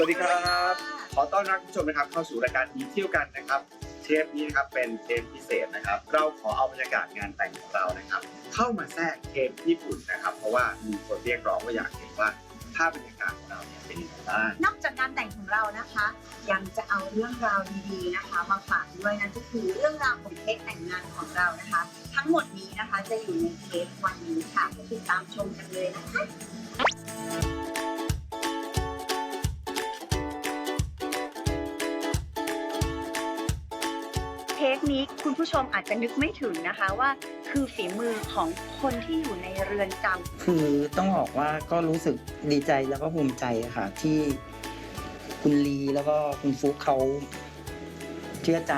วัสดีครับ ขอต้อนรับคุณผู้ชมนะครับเข้าสู่รายการมีเที่ยวกันนะครับเทปนี้นะครับเป็นเทปพิเศษนะครับ เราขอเอาบรรยากาศงานแต่งของเรานะครับ เข้ามาแทรกเทปญี่ปุ่นนะครับ เพราะว่ามีคนเรียกร้องว่าอยากเห็นว่าถ้าพบรรยากาศของเราเนี่ยเป็นยังไงบ้างนอกจากงานแต่งของเรานะคะ ยังจะเอาเรื่องราวดีๆนะคะ มาฝากด้วยนั่นก็คือเรื่องราวของเค้กแต่งงานของเรานะคะ ทั้งหมดนี้นะคะจะอยู่ในเทปวันนี้ค่ะก็ติดตามชมกันเลยนะคะ ค้กนี้คุณผู้ชมอาจจะนึกไม่ถึงนะคะว่า คือฝีมือของคนที่อยู่ในเรือนจำคือต้องบอกว่าก็รู้สึกดีใจแล้วก็ภูมิใจอะค่ะ ที่คุณลีแล้วก็คุณฟุกเขาเชื่อใจ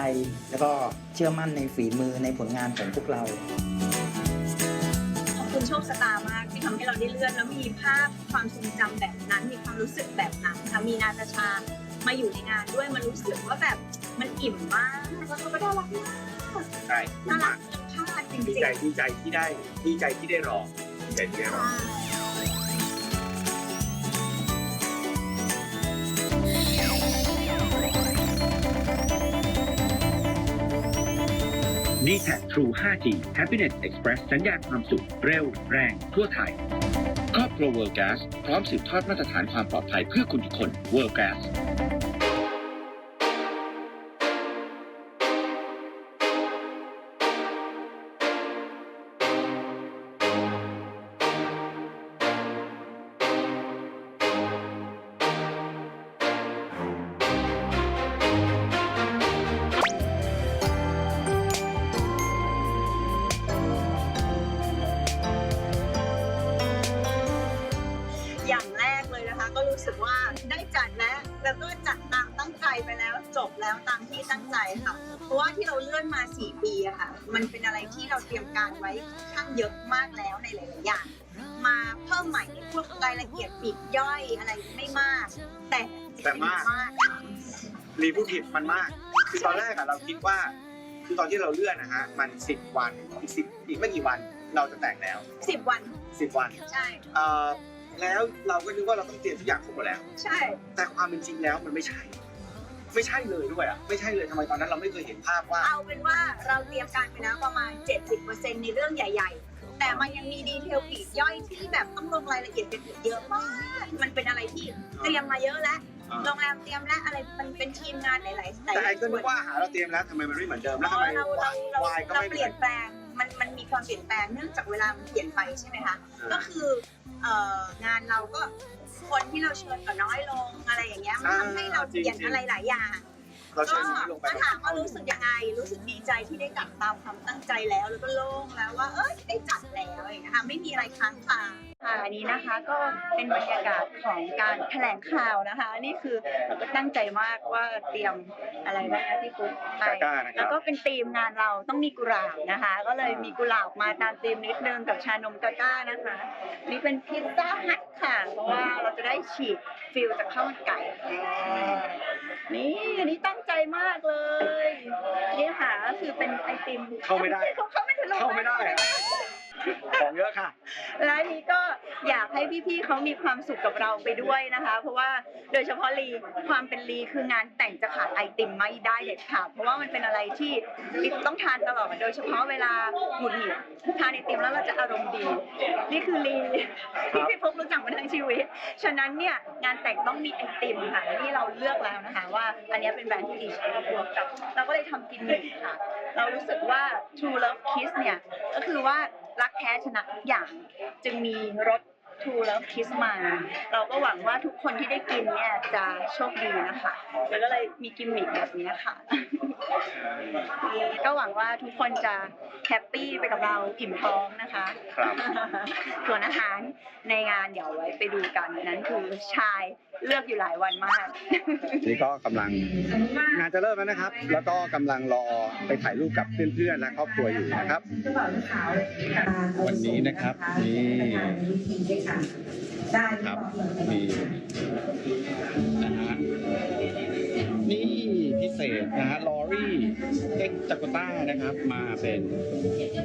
แล้วก็เชื่อมั่นในฝีมือในผลงานของพวกเรา ขอบคุณโชคชะตามากที่ทำให้เราได้เลื่อนแล้วมีภาพความทรงจำแบบนั้น มีความรู้สึกแบบนั้นค่ะมีนาตาชามาอยู่ในงานด้วยมันรู้สึกว่าแบบ มันอิ่มมากแล้วเขาก็น่ารักมากใช่น่ารักเกินคาดจริดีงใจๆดีใจที่ได้ดีใจที่ได้รอดีใจที่ได้รอ d t a c True 5G Happiness Express สัญญาณความสุข เร็ว แรง ทั่วไทยครอบครัว World Gas พร้อมสืบทอดมาตรฐานความปลอดภัยเพื่อคุณทุกคน World Gas อย่าง รียมการไว้ค่อนข้างเยอะมากแล้วในหลายๆอย่าง มาเพิ่มใหม่ในพวกรายละเอียดปลีกย่อยอะไรไม่มาก แต่แต่มากมากรีผู้ผิดมันมาก คือตอนแรกอะเราคิดว่า คือตอนที่เราเลื่อนนะฮะ มันสิบวันอีกสิบอีกไม่กี่วันเราจะแต่งแล้วสิบวันสิบวัน ใช่เอ่อแล้วเราก็นึกว่าเราต้องเตรียมทุกอย่างครบหมดแล้ว ใช่ แต่ความเป็นจริงแล้วมันไม่ใช่ ไม่ใช่เลยด้วยอะไม่ใช่เลยทำไมตอนนั้นเราไม่เคยเห็นภาพว่า เอาเป็นว่าเราเตรียมการไปแล้วประมาณ 70%ในเรื่องใหญ่ ๆ แต่มันยังมีดีเทลปลีกย่อยที่แบบต้องลงรายละเอียดกันอีกเยอะมาก มันเป็นอะไรที่เตรียมมาเยอะแล้วอ่า โรงแรมเตรียมแล้วอะไรมันเป็นทีมงานหลายๆหลายแต่ไอ้ก็ส่นึวนกว่าอาหารเราเตรียมแล้วทำไมมันไม่เหมือนเดิมแล้วอ๋ทำอไมเราเราเราวายก็เราไม่เปลี่ยนแปลง มันมันมีความเปลี่ยนแปลงเนื่องจากเวลามันเปลี่ยนไปใช่ไหมคะก็คือเอ่องานเราก็คนที่เราเชิญก็น้อยลงอะไรอย่างเงี้ยมันทำให้เราเปลี่ยนอะไรหลายอย่างเราก็ใช้ชีวิตลงไปถ้าถามว่ารู้สึกยังไง รู้สึกดีใจที่ได้จัดตามความตั้งใจแล้ว แล้วก็โล่งแล้วว่าเอ้ยได้จัดแล้วอย่างเงี้ยค่ะไม่มีอะไรค้างคา ค่ะอันนี้นะคะก็เป็นบรรยากาศของการแถลงข่าวนะคะ นี่คือเราก็ตั้งใจมากว่าเตรียมอะไรบ้างนะพี่ฟุ๊กกาก้านะคแล้รัวบก็เป็นธีมงานเราต้องมีกุหลาบนะคะ ก็เลยมีกุหลาบมาตามธีมนิดนึงกับชานมกาก้านะคะนี่เป็นพิซซ่าฮัทค่ะ เพราะว่าเราจะได้ฉีกฟิลจากข้าวมันไก่นี่อันนี้ตั้งใจมากเลยนี่ค่ะก็คือเป็นไอติมเข้าไม่ได้ เขาเข้าไม่ถึงโรงเข้าไม่ได้ของเย อะค่ะร้านนี้ก็อยากให้พี่ๆเขามีความสุขกับเราไปด้วยนะคะ เพราะว่าโดยเฉพาะลีความเป็นลีคืองานแต่งจะขาดไอติมไม่ได้เด็ดขาดเพราะว่ามันเป็นอะไรที่ลีต้องทานตลอดโดยเฉพาะเวลาหงุดหงิดทานไอติมแล้วเราจะอารมณ์ดีนี่คือลีที่พี่พกรู้จักมาทั้งชีวิต ฉะนั้นเนี่ยงานแต่งต้องมีไอติมค่ะที่เราเลือกแล้วนะคะ ว่าอันนี้เป็นแบรนด์ที่ดีใช้บวกกับเราก็เลยทำกินหนึ่งค่ะ เรารู้สึกว่า True Love Kiss เนี่ยก็คือว่า รักแท้ชนะทุกอย่าง จึงมีรถทูแล้วคิสมา เราก็หวังว่าทุกคนที่ได้กินเนี่ยจะโชคดีนะคะแล้วก็เลยมีกิมมิคแบบนี้ค่ะ ก็หวังว่าทุกคนจะแฮปปี้ไปกับเราอิ่มท้องนะคะครับส่วนอาหารในงานเดี๋ยวไว้ไปดูกันนั้นคือชายเลือกอยู่หลายวันมาก นี่ก็กำลังงานจะเริ่มแล้วนะครับ แล้วก็กำลังรอไปถ่ายรูปกับเพื่อนๆและครอบครัวอยู่นะครับ วันนี้นะครับนี่ครับนี่นะฮะนี่พิเศษนะฮะลอรี่เอ็กจากต้านะครับ มาเป็น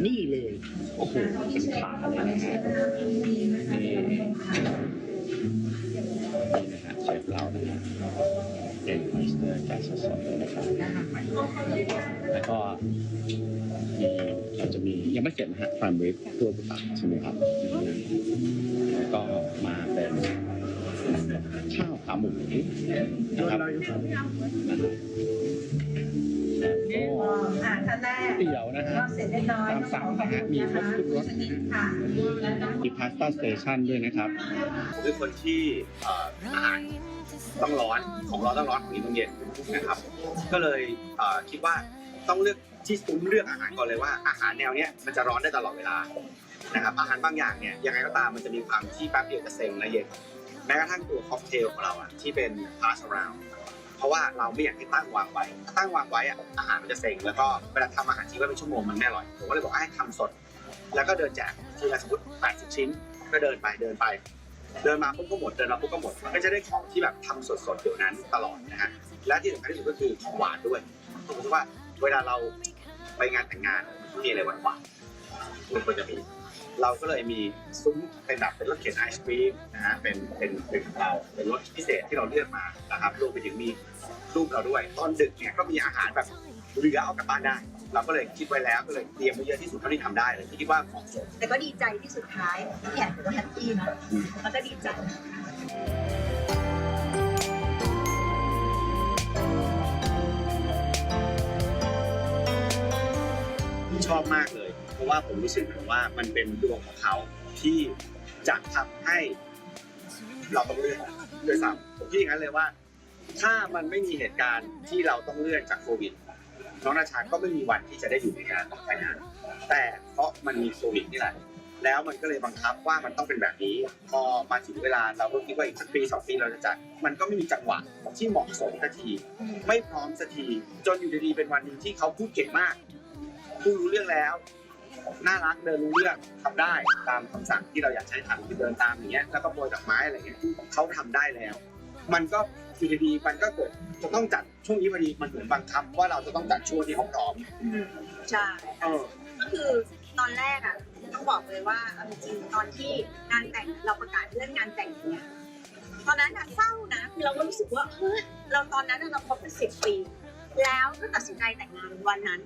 นี่เลย โอ้โหเป็นขาเลยนะฮะนี่ ใส่เชฟเรานะฮะเป็นมสเตอร์แกสสดๆเลยนะครับ แล้วก็มีเราจะมียังไม่เสร็จนะฮะฟาร์มริฟตัวบุตรใช่ไหมครับ แล้วก็มาเป็นข้าวขาหมูนะครับ อ่าท่านแรกเตี๋ยวนะฮะก็เสร็จเรียบร้อยตามสั่งนะฮะมีครบทุกรสนะฮะค่ะมีพาสต้าสเตชันด้วยนะครับผมเป็นคนที่อาหารต้องร้อนของร้อนต้องร้อนของนี้ต้องเย็นนะครับ ก็เลยเอ่อคิดว่าต้องเลือกที่ซุ้มเลือกอาหารก่อนเลยว่าอาหารแนวเนี้ยมันจะร้อนได้ตลอดเวลานะครับอาหารบางอย่างเนี่ยยังไงก็ตามมันจะมีความที่แป๊บเดียวจะเซ็งและเย็นแม้กระทั่งตัวค็อกเทลของเราอะที่เป็นพาสราว เพราะว่าเราไม่อยากให้ตั้งวางไว้ถ้าตั้งวางไว้อะอาหารมันจะเซ็งแล้วก็เวลาทำอาหารทิ้งไว้เป็นชั่วโมงมันไม่อร่อยผมก็เลยบอกให้ทำสด แล้วก็เดินแจกทีละสมมติ80 ชิ้น ก็เดินไปเดินไป เดินมาปุ๊บก็หมดเดินมาปุ๊บก็หมดมันก็จะได้ของที่แบบทำสดๆเดี๋ยวนั้นตลอดนะฮะและที่สำคัญที่สุดก็คือของหวานด้วยผมคิดว่าเวลาเราไปงานแต่งงานมันมีอะไรหวานๆมันควรจะมี เราก็เลยมีซุ้มเป็นแบบเป็นรถเข็นไอศครีมนะฮะเป็นเป็นเป็นของเราเป็นรถพิเศษที่เราเลือกมานะครับรวมไปถึงมีรูปเราด้วย ตอนดึกเนี่ยก็มีอาหารแบบเหลือเอากลับบ้านได้ เราก็เลยคิดไว้แล้วก็เลยเตรียมไว้เยอะที่สุดเท่าที่ทำได้เลยที่คิดว่าเหมาะสมแต่ก็ดีใจที่สุดท้ายที่แขกก็แฮปปี้เนาะแล้วก็ดีใจ ชอบมากเลย เพราะว่าผมรู้สึกเหมือนว่ามันเป็นดวงของเขาที่จะทำให้เราต้องเลื่อนด้วยซ้ำผมคิดอย่างนั้นเลยว่า ถ้ามันไม่มีเหตุการณ์ที่เราต้องเลื่อนจากโควิดน้องนาชาก็ไม่มีวันที่จะได้อยู่ในงานแต่งงานแต่เพราะมันมีโควิดนี่แหละแล้วมันก็เลยบังคับว่ามันต้องเป็นแบบนี้ พอมาถึงเวลาเราก็คิดว่าอีกสักปีสองปีเราจะจัด มันก็ไม่มีจังหวะที่เหมาะสมสักที ไม่พร้อมสักที จนอยู่ดีๆเป็นวันหนึงที่เขาพูดเก่งมากพูดรู้เรื่องแล้ว น่ารักเดินรู้เรื่องทำได้ตามคำสั่งที่เราอยากใช้ทำคือเดินตามอย่างเงี้ยแล้วก็โปรยดอกไม้อะไรเงี้ยเขาทำได้แล้ว มันก็อยู่ดีๆมันก็เกิดจะต้องจัดช่วงนี้พอดีมันเหมือนบังคับว่าเราจะต้องจัดช่วงที่เขาพร้อมอืมใช่เออ ก็คือตอนแรกอะต้องบอกเลยว่าเอาจริงๆตอนที่งานแต่งเราประกาศเรื่องงานแต่งเนี่ยตอนนั้นอะเศร้านะคือเราก็รู้สึกว่าเฮ้ยเราตอนนั้นอะเราคบกันสิบปี แล้วก็ตัดสินใจแต่งงานวันนั้น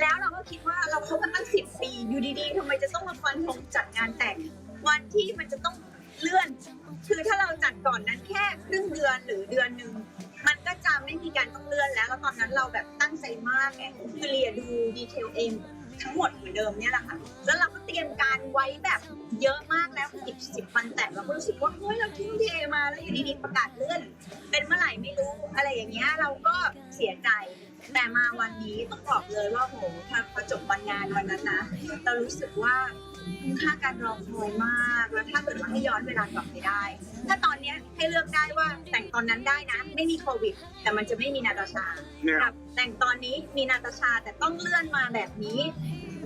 แล้วเราก็คิดว่าเราคบกันตั้งสิบปี อยู่ดีๆทำไมจะต้องมาฟันธงจัดงานแต่งวันที่มันจะต้องเลื่อน คือถ้าเราจัดก่อนนั้นแค่ครึ่งเดือนหรือเดือนหนึ่งมันก็จะไม่มีการต้องเลื่อนแล้วแล้วตอนนั้นเราแบบตั้งใจมากไงคือเรียดูดีเทลเอง ทั้งหมดเหมือนเดิมเนี่ยแหละค่ะแล้วเราก็เตรียมการไว้แบบเยอะมากแล้วอีกสิบวันแต่เราก็รู้สึกว่าเฮ้ยเราทุ่มเทมาแล้วอยู่ดีๆประกาศเลื่อน เป็นเมื่อไหร่ไม่รู้อะไรอย่างเงี้ยเราก็เสียใจแต่มาวันนี้ต้องบอกเลยว่าโหพอจบวันงานวันนั้นนะเรารู้สึกว่า คุ้มค่าการรอคอยมาก แล้วถ้าเกิดว่าให้ย้อนเวลากลับไปได้ ถ้าตอนเนี้ยให้เลือกได้ว่าแต่งตอนนั้นได้นะ ไม่มีโควิด แต่มันจะไม่มีนาตาชาเนี่ย กับแต่งตอนนี้มีนาตาชาแต่ต้องเลื่อนมาแบบนี้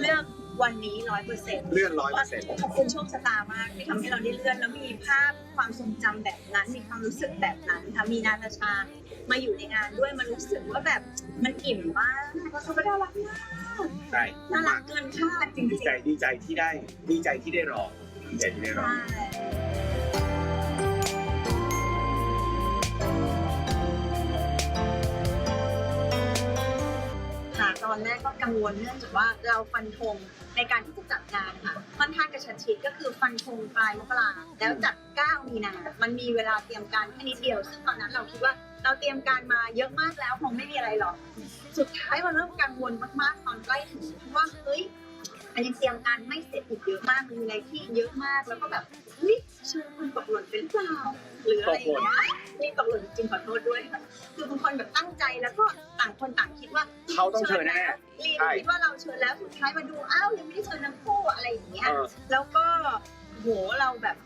เลือกวันนี้ร้อยเปอร์เซ็นต์ เลื่อนร้อยเปอร์เซ็นต์ ขอบคุณโชคชะตามากที่ทำให้เราได้เลื่อนแล้วมีภาพความทรงจำแบบนั้นมีความรู้สึกแบบนั้นค่ะมีนาตาชา มาอยู่ในงานด้วยมันรู้สึกว่าแบบมันอิ่มมากแล้วเขาก็น่ารักมากใช่น่ารักเกินคาดจริงดีๆใจดีใจที่ได้ดีใจที่ได้รอดีใจที่ได้รอใช่ค่ะตอนแรกก็กังวลเนื่องจากว่าเราฟันธงในการที่จะจัดงานค่ะค่อนข้างกระ ชัดชิดก็คือฟันธงปลายมกราแล้วจัด 9 มีนา มันมีเวลาเตรียมการแค่นิดเดียว ซึ่งตอนนั้นเราคิดว่าเราเตรียมการมาเยอะมากแล้วคงไม่มีอะไรหรอก สุดท้ายมันเริ่มกังวลมากๆตอนใกล้ถึงว่าเฮ้ย มันยังเตรียมการไม่เสร็จอีกเยอะมากมันมีอะไรที่เยอะมากแล้วก็แบบเฮ้ยเชื่อคุณตกหล่นเป็นเปล่าหรืออะไรอย่างเงี้ยนี่ตกหล่นจริงขอโทษด้วยค่ะคือบางคนแบบตั้งใจแล้วก็ต่างคนต่างคิดว่าเขาต้องเชิญแน่ลีใช่คิดว่าเราเชิญแล้วสุดท้ายมาดูอ้าวยังไม่ได้เชิญทั้งคู่อะไรอย่างเงี้ยเออแล้วก็โหเราแบบ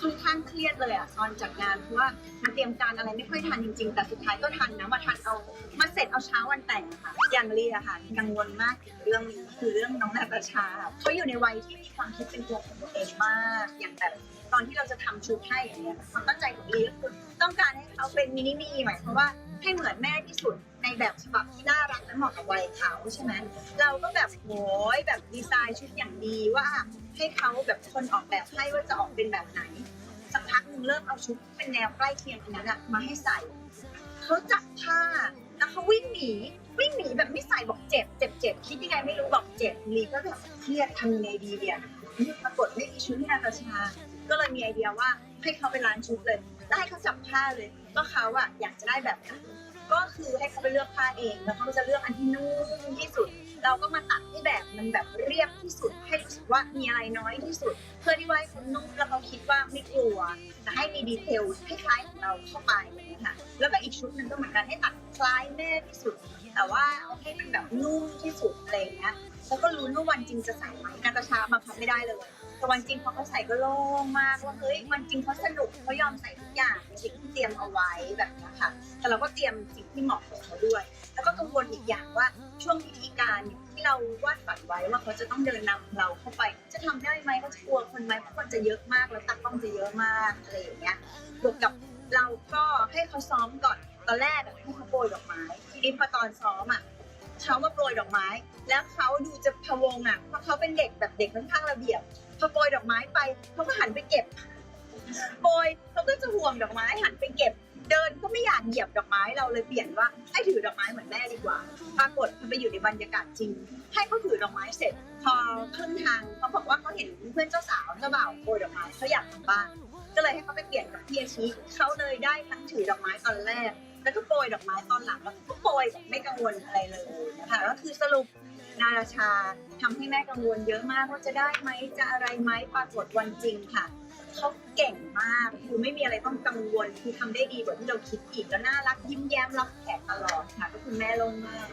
ค่อนข้างเครียดเลยอะตอนจัดงานเพราะว่ามันเตรียมการอะไรไม่ค่อยทันจริงๆ แต่สุดท้ายก็ทันนะมาทันเอามาเสร็จเอาเช้าวันแต่งอะค่ะ อย่างลีอะค่ะกังวลมากถึงเรื่องนี้คือเรื่องน้องนาตาชาเขาอยู่ในวัยที่มีความคิดเป็นตัวของตัวเองมาก อย่างแบบตอนที่เราจะทำชุดให้อย่างเงี้ยความตั้งใจของลีก็คือต้องการให้เขาเป็นมินิมีหมายความว่า ให้เหมือนแม่ที่สุดในแบบฉบับที่น่ารักและเหมาะกับวัยเขาใช่ไหมเราก็แบบโหยแบบดีไซน์ชุดอย่างดีว่าให้เขาแบบคนออกแบบให้ว่าจะออกเป็นแบบไหน สักพักหนึ่งเริ่มเอาชุดเป็นแนวใกล้เคียงอันนั้นอะมาให้ใส่เขาจับผ้าแล้วเขาวิ่งหนีวิ่งหนีแบบไม่ใส่บอกเจ็บเจ็บเจ็บคิดยังไงไม่รู้บอกเจ็บลีก็แบบเครียดทำยังไงดีเดียนี่ปรากฏไม่มีชุดให้นาตาชา ก็เลยมีไอเดียว่าให้เขาไปร้านชุดเลยแล้วให้เขาจับผ้าเลย ก็เขาอะอยากจะได้แบบไหนก็คือให้เขาไปเลือกผ้าเอง แล้วเขาจะเลือกอันที่นุ่มที่สุด เราก็มาตัดให้แบบมันแบบเรียบที่สุด ให้รู้สึกว่ามีอะไรน้อยที่สุด เพื่อที่ว่าให้เขานุ่มแล้วเขาคิดว่าไม่กลัวแต่ให้มีดีเทลคล้ายๆของเราเข้าไปอย่างนี้ยค่ะแล้วก็อีกชุดหนึ่งก็เหมือนกันให้ตัดคล้ายแม่ที่สุด แต่ว่าเอาให้มันแบบนุ่มที่สุดอะไรอย่างเงี้ยแล้วก็รู้ว่าวันจริงจะใส่ไหมนาตาชาบังคับไม่ได้เลย แต่วันจริงพอเขาใส่ก็โล่งมากว่าเฮ้ยวันจริงเขาสนุกเขายอมใส่ทุกอย่างในสิ่งที่เตรียมเอาไว้แบบนี้ค่ะ แต่เราก็เตรียมสิ่งที่เหมาะกับเขาด้วย แล้วก็กังวลอีกอย่างว่าช่วงพิธีการที่เราวาดฝันไว้ว่าเขาจะต้องเดินนำเราเข้าไป จะทำได้ไหมเขาจะกลัวคนไหมเพราะคนจะเยอะมากแล้วตากล้องจะเยอะมากอะไรอย่างเงี้ยบวกกับเราก็ให้เขาซ้อมก่อนตอนแรกอะให้เขาโปรยดอกไม้ทีนี้พอตอนซ้อมอะ เขามาโปรยดอกไม้ แล้วเขาดูจะพะวงอะเพราะเขาเป็นเด็กแบบเด็กค่อนข้างระเบียบพอโปรยดอกไม้ไปเขาก็หันไปเก็บโปรยเขาก็จะห่วงดอกไม้หันไปเก็บ เดินก็ไม่อยากเหยียบดอกไม้เราเลยเปลี่ยนว่าให้ถือดอกไม้เหมือนแม่ดีกว่า ปรากฏมันไปอยู่ในบรรยากาศจริง ให้เขาถือดอกไม้เสร็จ พอครึ่งทางเขาบอกว่าเขาเห็นเพื่อนเจ้าสาวเจ้าบ่าวโปรยดอกไม้เขาอยากทำบ้างก็เลยให้เขาไปเปลี่ยนกับพี่อาชิเขาเลยได้ทั้งถือดอกไม้ตอนแรก แล้วก็โปรยดอกไม้ตอนหลังแล้วก็โปรยไม่กังวลอะไรเลยนะคะก็คือสรุปนาราชาทำให้แม่กังวลเยอะมากว่าจะได้ไหมจะอะไรไหมปรากฏวันจริงค่ะเขาเก่งมากคือไม่มีอะไรต้องกังวลคือทำได้ดีกว่าที่เราคิดอีกแล้วน่ารักยิ้มแย้มรับแขกตลอดค่ะก็คือแม่ลงมาก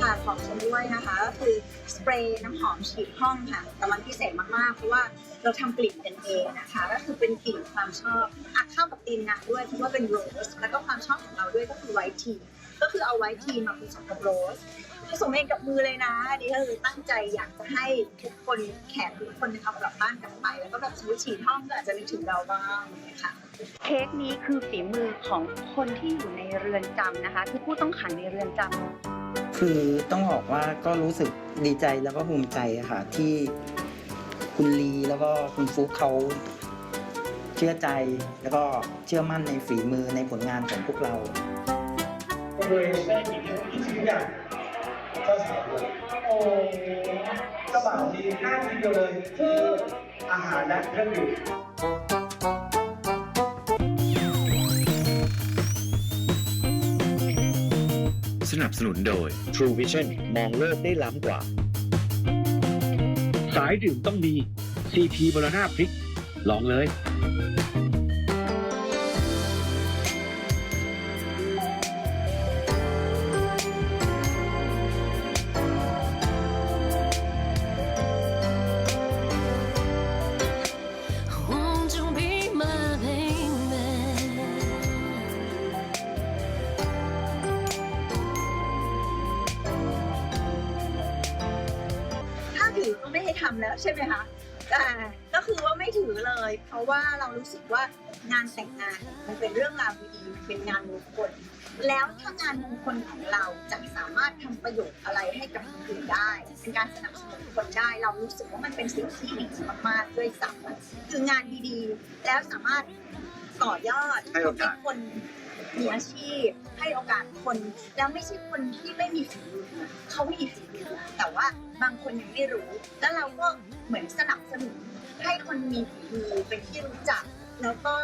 ค่ะของชมด้วยนะคะก็คือ สเปรย์น้ำหอมฉีดห้องค่ะ แต่มันพิเศษมากๆ เพราะว่าเราทำกลิ่นกันเองนะคะ ก็คือเป็นกลิ่นความชอบอะเข้ากับธีมงานด้วยเพราะว่าเป็นโรส แล้วก็ความชอบของเราด้วยก็คือไวท์ที ก็คือเอาไวท์ทีมาผสมกับโรสผสมเองกับมือเลยนะอันนี้ก็คือตั้งใจอยากจะให้ทุกคนแขกทุกคนเอากลับบ้านกลับไป แล้วก็แบบสมมติฉีดห้องก็อาจจะนึกถึงเราบ้างนะคะเค้กนี้คือฝีมือของคนที่อยู่ในเรือนจำนะคะ คือผู้ต้องขังในเรือนจำ คือต้องบอกว่าก็รู้สึกดีใจแล้วก็ภูมิใจค่ะที่คุณลีแล้วก็คุณฟุกเขาเชื่อใจแล้วก็เชื่อมั่นในฝีมือในผลงานของพวกเราเลยได้กินทุกอย่างเจ้าสาวเลยโอ้เจ้าบ่าวมีห้าทีเดียวเลยคืออาหารและเครื่องดื่ม นับสนุนโดย True Vision มองโลกได้ล้ำกว่า สายดื่มต้องมี CP บรณาพริก ลองเลย แล้วใช่ไหมคะแต่ก็คือว่าไม่ถือเลย เพราะว่าเรารู้สึกว่างานแต่งงานมันเป็นเรื่องราวดีๆมันเป็นงานมงคลแล้วถ้างานมงคลของเราจะสามารถทำประโยชน์อะไรให้กับคนอื่นได้ เป็นการสนับสนุนคนได้ เรารู้สึกว่ามันเป็นสิ่งที่ดีมากๆด้วยซ้ำคืองานดีๆ แล้วสามารถต่อยอดให้โอกาสคน มีอาชีพให้โอกาสคน แล้วไม่ใช่คนที่ไม่มีฝีมือเขามีฝีมือแต่ว่าบางคนยังไม่รู้ แล้วเราก็เหมือนสนับสนุนให้คนมีฝีมือเป็นที่รู้จัก แล้วก็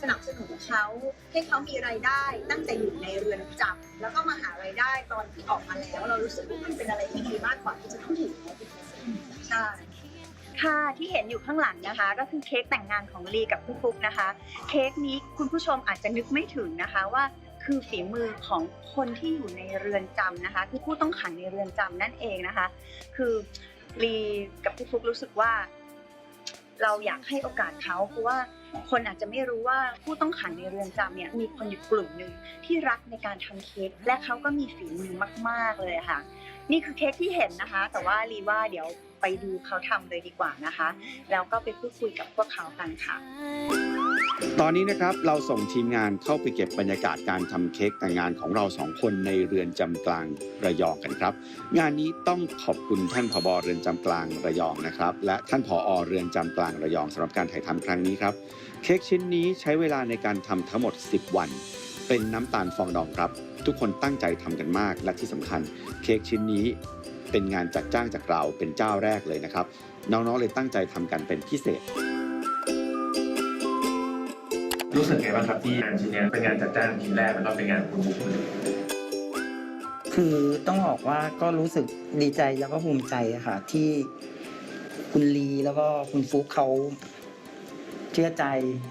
สนับสนุนเขาให้เขามีรายได้ตั้งแต่อยู่ในเรือนจำแล้วก็มาหารายได้ตอนที่ออกมาแล้ว เรารู้สึกว่ามันเป็นอะไรที่ดีมากกว่าที่จะต้องอยู่ในออฟฟิศใช่ ค่ะที่เห็นอยู่ข้างหลังนะคะ ก็คือเค้กแต่งงานของลีกับพี่ฟุกนะคะ เค้กนี้คุณผู้ชมอาจจะนึกไม่ถึงนะคะว่าคือฝีมือของคนที่อยู่ในเรือนจำนะคะ คือผู้ต้องขังในเรือนจำนั่นเองนะคะ คือลีกับพี่ฟุกรู้สึกว่า เราอยากให้โอกาสเขาเพราะว่าคนอาจจะไม่รู้ว่าผู้ต้องขังในเรือนจำเนี่ยมีคนอยู่กลุ่มหนึ่งที่รักในการทำเค้กและเขาก็มีฝีมือมาก ๆเลยค่ะ นี่คือเค้กที่เห็นนะคะ แต่ว่าลีว่าเดี๋ยว ไปดูเขาทำเลยดีกว่านะคะ แล้วก็ไปพูดคุยกับพวกเขากันค่ะ ตอนนี้นะครับเราส่งทีมงานเข้าไปเก็บบรรยากาศการทำเค้กแต่งงานของเราสองคนในเรือนจำกลางระยองกันครับ งานนี้ต้องขอบคุณท่านผบเรือนจำกลางระยองนะครับ และท่านผอเรือนจำกลางระยองสำหรับการถ่ายทำครั้งนี้ครับ เค้กชิ้นนี้ใช้เวลาในการทำทั้งหมด 10 วัน เป็นน้ำตาลฟองดองครับ ทุกคนตั้งใจทำกันมากและที่สำคัญ เค้กชิ้นนี้ เป็นงานจัดจ้างจากเราเป็นเจ้าแรกเลยนะครับ น้องๆเลยตั้งใจทำกันเป็นพิเศษ รู้สึกไงบ้างครับที่งานชิ้นเนี้ยเป็นงานจัดจ้างชิ้นแรกแล้วก็เป็นงานคุณบุ๊คเลยคือต้องบอกว่าก็รู้สึกดีใจแล้วก็ภูมิใจอะค่ะที่คุณลีแล้วก็คุณฟุกเขา เชื่อใจ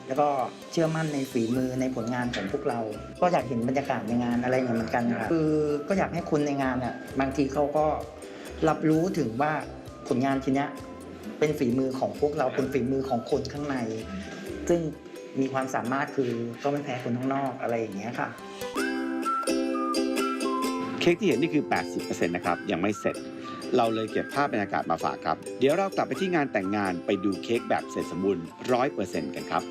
แล้วก็เชื่อมั่นในฝีมือในผลงานของพวกเรา ก็อยากเห็นบรรยากาศในงานอะไรอย่างเงี้ยเหมือนกันค่ะคือก็อยากให้คนในงานอะบางทีเขาก็รับรู้ถึงว่าผลงานชิ้นเนี้ยเป็นฝีมือของพวกเราเป็นฝีมือของคนข้างใน ซึ่งมีความสามารถคือก็ไม่แพ้คนข้างนอกอะไรอย่างเงี้ยค่ะเค้กที่เห็นนี่คือ 80%นะครับ ยังไม่เสร็จ เราเลยเก็บภาพบรรยากาศมาฝากครับ เดี๋ยวเรากลับไปที่งานแต่งงานไปดูเค้กแบบเสร็จสมบูรณ์100%กันครับ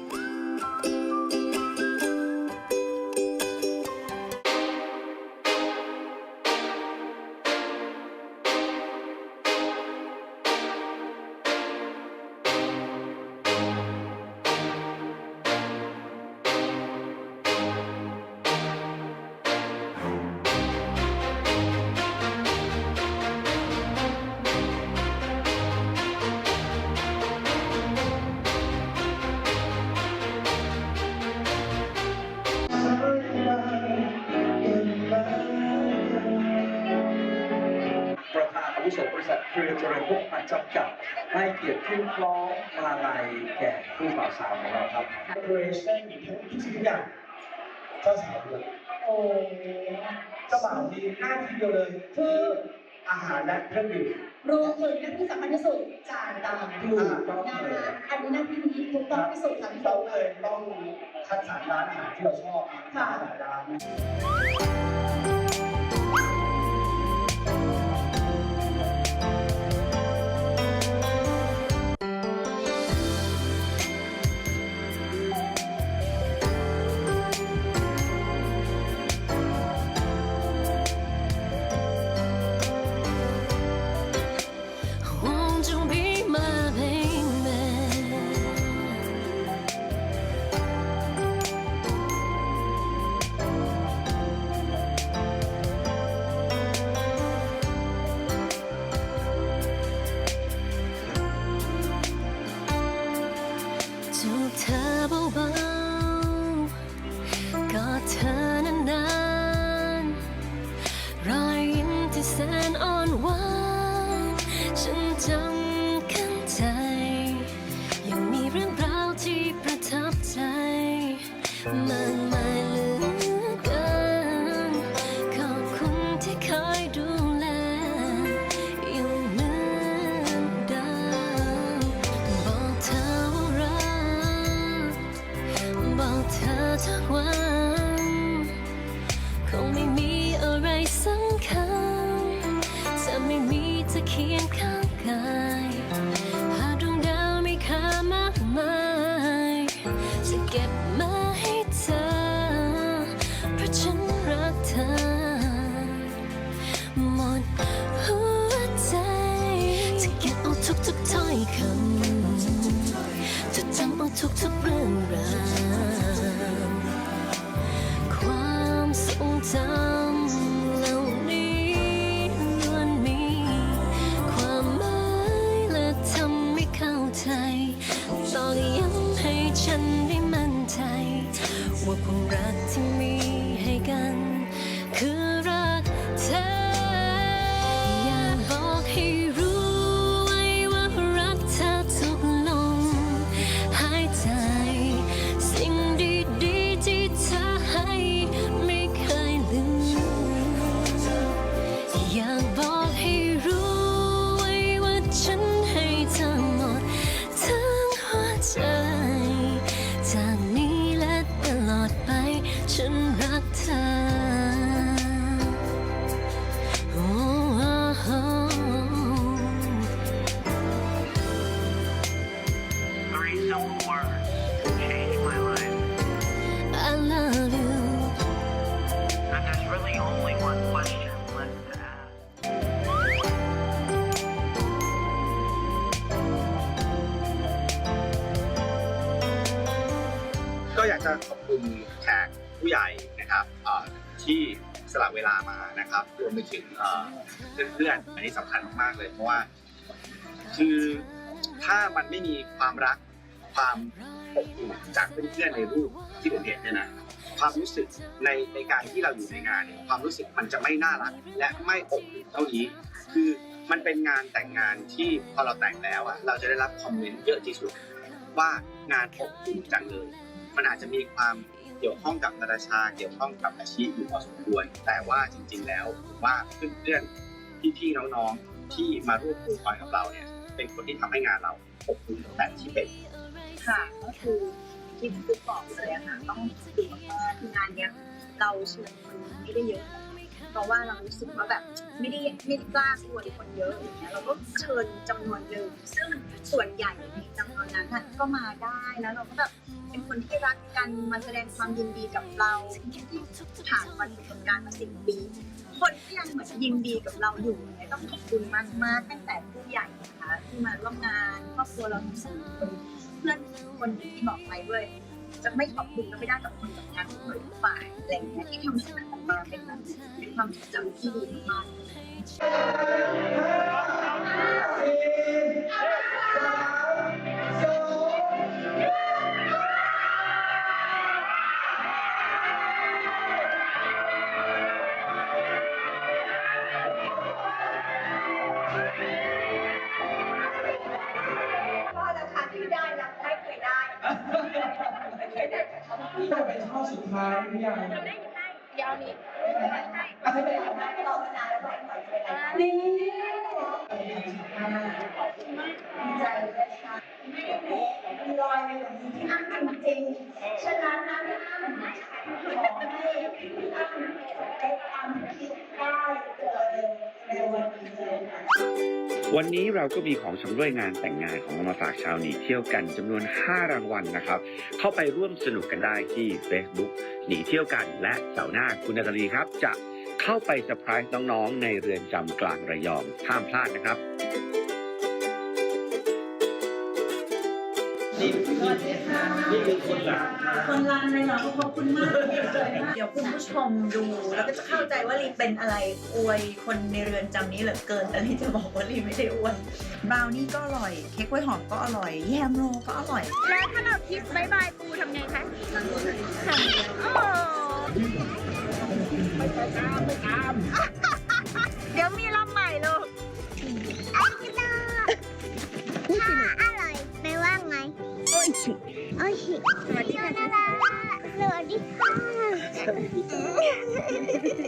รือเจริญพวกพันธ์จำกัดให้เกียรติขึ้นคล้องมาลัยแก่ผู้บ่าวสาวของเราครับเรชั่นทุกสิ่งทุกอย่างเจ้าสาวเลยโอ้เจ้าบ่าวมีหน้าที่เดียวเลยคืออาหารและเครื่องดื่มรวมถึงหน้าที่สำคัญที่สุดจ่ายตังค์ถูกต้องนะเลยคะอันนี้หน้าที่นี้ถูกต้องที่สุดค่ะพี่เราโต๊ะเลยต้องคัดสรรร้านอาหารที่เราชอบหาหลายร้าน จำขึ้นใจยั ละเวลามานะครับรวมไปถึงเพื่อนๆอันนี้สำคัญมากๆเลย เพราะว่า คือถ้ามันไม่มีความรักความอบอุ่นจากเพื่อนๆในรูปที่ผมเห็นเนี่ยนะความรู้สึกในในการที่เราอยู่ในงานเนี่ยความรู้สึกมันจะไม่น่ารัก และไม่อบอุ่นเท่านี้ คือมันเป็นงานแต่งงานที่พอเราแต่งแล้วอะเราจะได้รับคอมเมนต์เยอะที่สุดว่างานอบอุ่นจังเลย มันอาจจะมีความ เกี่ยวข้องกับนาราชาเกี่ยวข้องกับอาชีพอยู่พอสมควร แต่ว่าจริง ๆ แล้วผมว่าเพื่อนๆพี่ๆน้องๆที่มาร่วมโคคอยกับเราเนี่ย เป็นคนที่ทำให้งานเราอบอุ่นแบบที่เป็นค่ะก็คือที่ฟุกบอกเลยค่ะต้องขอบคุณมากๆคืองานเนี้ยเราเชิญคนไม่ได้เยอะ เพราะว่าเรารู้สึกว่าแบบไม่ได้ไม่ได้กล้าชวนคนเยอะอย่างเงี้ยเราก็เชิญจำนวนหนึ่งซึ่งส่วนใหญ่ในจำนวนนั้นน่ะก็มาได้แล้วเราก็แบบเป็นคนที่รักกันมาแสดงความยินดีกับเราที่ผ่านวันประสบการณ์มาสิบปีคนที่ยังเหมือนยินดีกับเราอยู่เนี่ยต้องขอบคุณมากๆตั้งแต่ผู้ใหญ่นะคะที่มาร่วมงานครอบครัวเราทั้งสองคนเพื่อนคนที่บอกไปด้วย จะไม่ขอบคุณก็ไม่ได้กับคนกับงานทุกคนทุกฝ่ายอะไรงเงี้ยที่ทำให้มันออกมาเป็นแบบเป็นความจำที่ดีมาก นี่จะเป็นช่อสุดท้ายหรือยังยาวนี่เอาไม่เป็นไรนะเรามานานแล้วไม่ปล่อยไปไหนนี่ดี ก็มีของชำร่วยงานแต่งงานของเรามาฝากชาวหนีเที่ยวกันจำนวน 5 รางวัลนะครับ เข้าไปร่วมสนุกกันได้ที่ Facebook หนีเที่ยวกัน และเสาร์หน้าคุณนาตาลีครับ จะเข้าไปเซอร์ไพรส์น้องๆ ในเรือนจำกลางระยองห้ามพลาดนะครับ นี่นี่คือคนหลักคนรันเลยเหรอขอบคุณมากเดี๋ยวคุณผู้ชมดูแล้วก็จะเข้าใจว่าลีเป็นอะไรอวยคนในเรือนจำนี้เหลือเกินแต่ลีจะบอกว่าลีไม่ได้อวยบราวนี่ก็อร่อย เค้กกล้วยหอมก็อร่อย แยมโรก็อร่อย แล้วถ้าเราคิดบายบายปูทำไงคะทำโอ้เดี๋ยวมีลำใหม่ลูก โอ้ยชิโอ้ยชิสวัสดีค่ะสวัสดีค่ะ